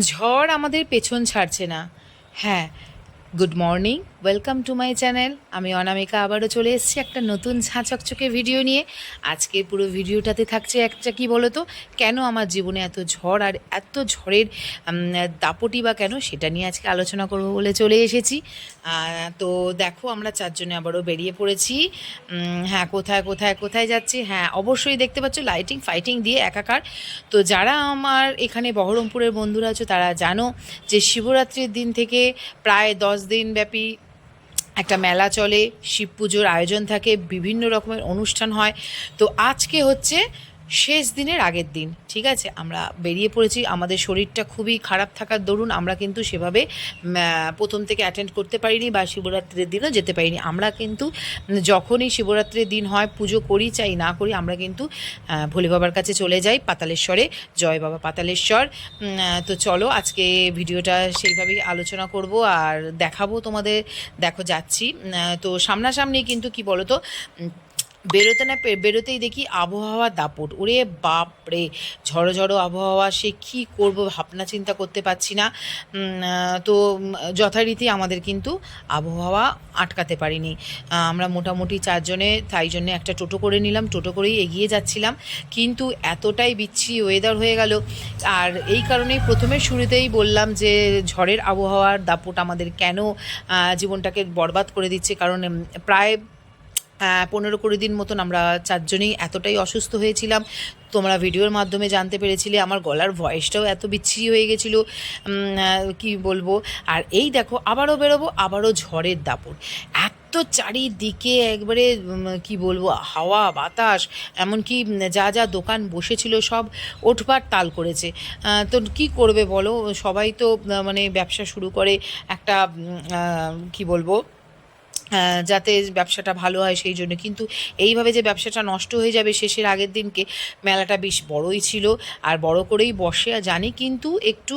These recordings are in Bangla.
ঝড় আমাদের পেছন ছাড়ছে না। হ্যাঁ good morning welcome to my channel আমি অনামিকা আবারও চলে এসেছি একটা নতুন ঝাঁ চকচকে ভিডিও নিয়ে। আজকের পুরো ভিডিওটাতে থাকছে একটা কি বলো তো কেন আমার জীবনে এত ঝড় আর এত ঝড়ের দাপটি বা কেন সেটা নিয়ে আজকে আলোচনা করব বলে চলে এসেছি। তো দেখো আমরা চারজনে আবারও বেরিয়ে পড়েছি। হ্যাঁ কোথায় কোথায় কোথায় যাচ্ছি? হ্যাঁ অবশ্যই দেখতে পাচ্ছ লাইটিং ফাইটিং দিয়ে একাকার। তো যারা আমার এখানে বহরমপুরের বন্ধুরা আছো তারা জানো যে শিবরাত্রির দিন থেকে প্রায় দশ দিন ব্যাপী একটা মেলা চলে শিব পুজোর আয়োজন থাকে বিভিন্ন রকমের অনুষ্ঠান হয়। তো আজকে হচ্ছে শেষ দিনের আগের দিন, ঠিক আছে? আমরা বেরিয়ে পড়েছি, আমাদের শরীরটা খুবই খারাপ থাকার দরুন আমরা কিন্তু সেভাবে প্রথম থেকে অ্যাটেন্ড করতে পারিনি বা শিবরাত্রির দিনও যেতে পারিনি। আমরা কিন্তু যখনই শিবরাত্রির দিন হয়, পুজো করি চাই, না করি আমরা কিন্তু ভোলে বাবার কাছে চলে যাই, পাতালেশ্বরে। জয় বাবা পাতালেশ্বর। তো চলো, আজকে ভিডিওটা সেইভাবেই আলোচনা করব আর দেখাবো তোমাদের, দেখো যাচ্ছি। তো সামনাসামনি কিন্তু কি বলো তো বেরোতে না বেরোতেই দেখি আবহাওয়া দাপট। ওরে বাপ রে, ঝড়ো ঝড়ো আবহাওয়া, সে কী করব ভাবনা চিন্তা করতে পারছি না। তো যথারীতি আমাদের কিন্তু আবহাওয়া আটকাতে পারিনি। আমরা মোটামুটি চারজনে, তাই জন্য একটা টোটো করে নিলাম, টোটো করেই এগিয়ে যাচ্ছিলাম। কিন্তু এতটাই বিচ্ছি ওয়েদার হয়ে গেল। আর এই কারণেই প্রথমে শুরুতেই বললাম যে, ঝড়ের আবহাওয়ার দাপট আমাদের কেন জীবনটাকে বরবাদ করে দিচ্ছে? কারণ প্রায় পনেরো কুড়ি দিন মতন আমরা চারজনেই এতটাই অসুস্থ হয়েছিলাম। তোমরা ভিডিওর মাধ্যমে জানতে পেরেছিলে, আমার গলার ভয়েসটাও এত বিচ্ছিরি হয়ে গেছিল। কি বলব? আর এই দেখো, আবারও বেরোবো, আবারও ঝড়ের দাপট। এত চারিদিকে একবারে কি বলব, হাওয়া, বাতাস, এমনকি যা যা দোকান বসেছিল সব ওঠবার তাল করেছে। তো কি করবে বলো? সবাই তো মানে ব্যবসা শুরু করে একটা কি বলব? যাতে ব্যবসাটা ভালো হয় সেই জন্য। কিন্তু এইভাবে যে ব্যবসাটা নষ্ট হয়ে যাবে শেষের আগের দিনকে, মেলাটা বেশ বড়ই ছিল। আর বড় করেই বসে জানি, কিন্তু একটু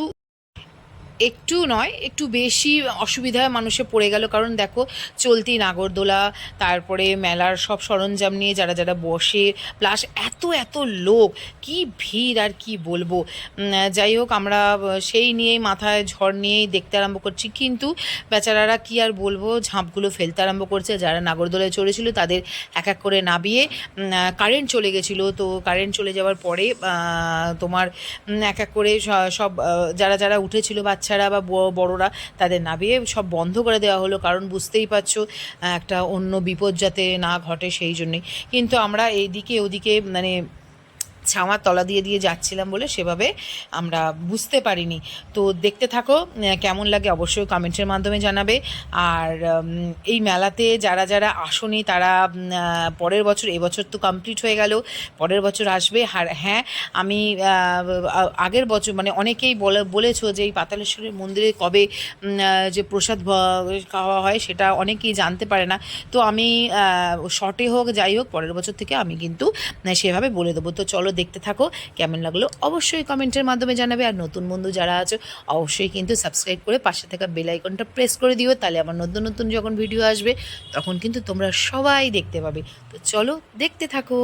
একটু নয়, একটু বেশি অসুবিধায় মানুষে পড়ে গেল। কারণ দেখো, চলতি নাগরদোলা, তারপরে মেলার সব সরঞ্জাম নিয়ে যারা যারা বসে প্লাস এত এত লোক, কি ভিড় আর কি বলব। যাই হোক, আমরা সেই নিয়েই মাথায় ঝড় নিয়েই দেখতে আরম্ভ করছি। কিন্তু বেচারারা কি আর বলব, ঝাঁপগুলো ফেলতে আরম্ভ করছে। যারা নাগরদোলায় চড়েছিল, তাদের এক এক করে নাবিয়ে কারেন্ট চলে গেছিল। তো কারেন্ট চলে যাওয়ার পরে তোমার এক এক করে সব যারা যারা উঠেছিল বাচ্চারা বা বড়রা তাদের নাবিয়ে সব বন্ধ করে দেওয়া হলো। কারণ বুঝতেই পারছ একটা অন্য বিপদ যাতে না ঘটে সেই জন্যই। কিন্তু আমরা এইদিকে ওদিকে মানে ছামার তলা দিয়ে দিয়ে যাচ্ছিলাম বলে সেভাবে আমরা বুঝতে পারিনি। তো দেখতে থাকো কেমন লাগে অবশ্যই কমেন্টের মাধ্যমে জানাবে। আর এই মেলাতে যারা যারা আসনি, তারা পরের বছর এবছর তো কমপ্লিট হয়ে গেল, পরের বছর আসবে। আর হ্যাঁ আমি আগের বছর মানে অনেকেই বলে, বলেছ যে এই পাতালেশ্বরের মন্দিরে কবে যে প্রসাদ খাওয়া হয় সেটা অনেকেই জানতে পারে না। তো আমি শর্টে হোক, যাই হোক, পরের বছর থেকে আমি কিন্তু সেভাবে বলে দেবো। তো চলো দেখতে থাকো। কেমন লাগল অবশ্যই কমেন্টের মাধ্যমে জানাবে। আর নতুন বন্ধু যারা আছো, অবশ্যই কিন্তু সাবস্ক্রাইব করে পাশে থাকা বেল আইকনটা প্রেস করে দিও। তাহলে আমার নতুন নতুন যখন ভিডিও আসবে, তখন কিন্তু তোমরা সবাই দেখতে পাবে। তো চলো দেখতে থাকো।